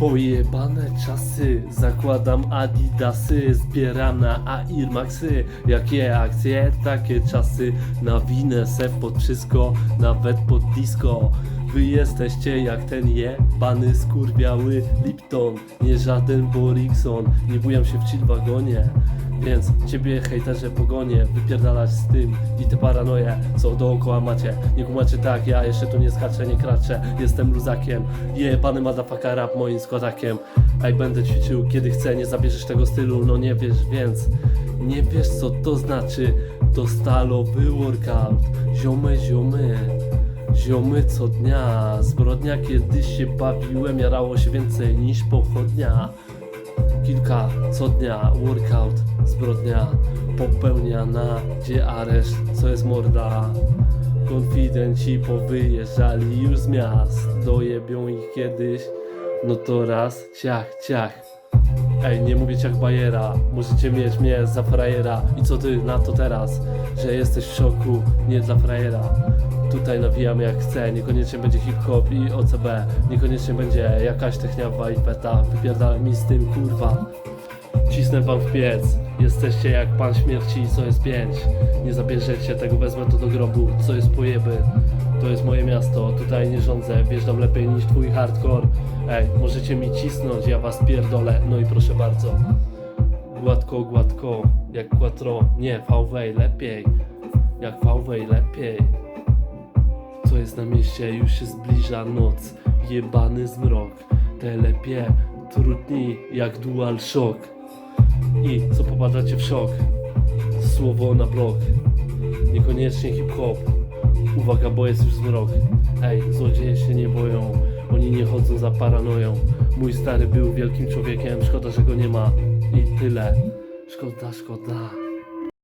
Pojebane czasy, zakładam adidasy, zbieram na Air Maxy Jakie akcje, takie czasy, nawinę se pod wszystko, nawet pod disco Wy jesteście jak ten jebany skurwiały Lipton Nie żaden Borikson, nie bujam się w chill wagonie więc ciebie hejterze pogonię, wypierdalać z tym i te paranoje, co dookoła macie. Nie kumacie tak, ja jeszcze tu nie skaczę, nie kraczę, jestem luzakiem, jebany motherfucker rap moim składakiem. Ej, będę ćwiczył kiedy chcę, nie zabierzesz tego stylu, no nie wiesz, więc nie wiesz co to znaczy. To stalowy workout, ziomy, ziomy. Ziomy co dnia, zbrodnia kiedyś się bawiłem, jarało się więcej niż pochodnia. Kilka co dnia, workout, zbrodnia popełniana, gdzie areszt, co jest morda. Konfidenci powyjeżdżali już z miast, dojebią ich kiedyś, no to raz, ciach, ciach. Ej, nie mówię jak bajera, możecie mieć mnie za frajera I co ty na to teraz, że jesteś w szoku, nie dla frajera Tutaj nawijamy jak chcę, niekoniecznie będzie hip-hop i OCB Niekoniecznie będzie jakaś techniawa i peta, wypierdalaj mi z tym kurwa. Cisnę wam w piec, jesteście jak pan śmierci, co jest pięć. Nie zabierzecie tego, wezmę to do grobu, co jest pojeby. To jest moje miasto, tutaj nie rządzę, wjeżdżam lepiej niż twój hardcore. Ej, możecie mi cisnąć, ja was pierdolę, no i proszę bardzo. Gładko, gładko, jak quattro, nie, VW lepiej. Jak VW lepiej co jest na mieście, już się zbliża noc, jebany zmrok, telepie, trudniej jak dual shock. I co popadacie w szok? Słowo na blok, niekoniecznie hip-hop. Uwaga, bo jest już zmrok. Ej, złodzieje się nie boją, oni nie chodzą za paranoją. Mój stary był wielkim człowiekiem, szkoda, że go nie ma. I tyle. Szkoda, szkoda.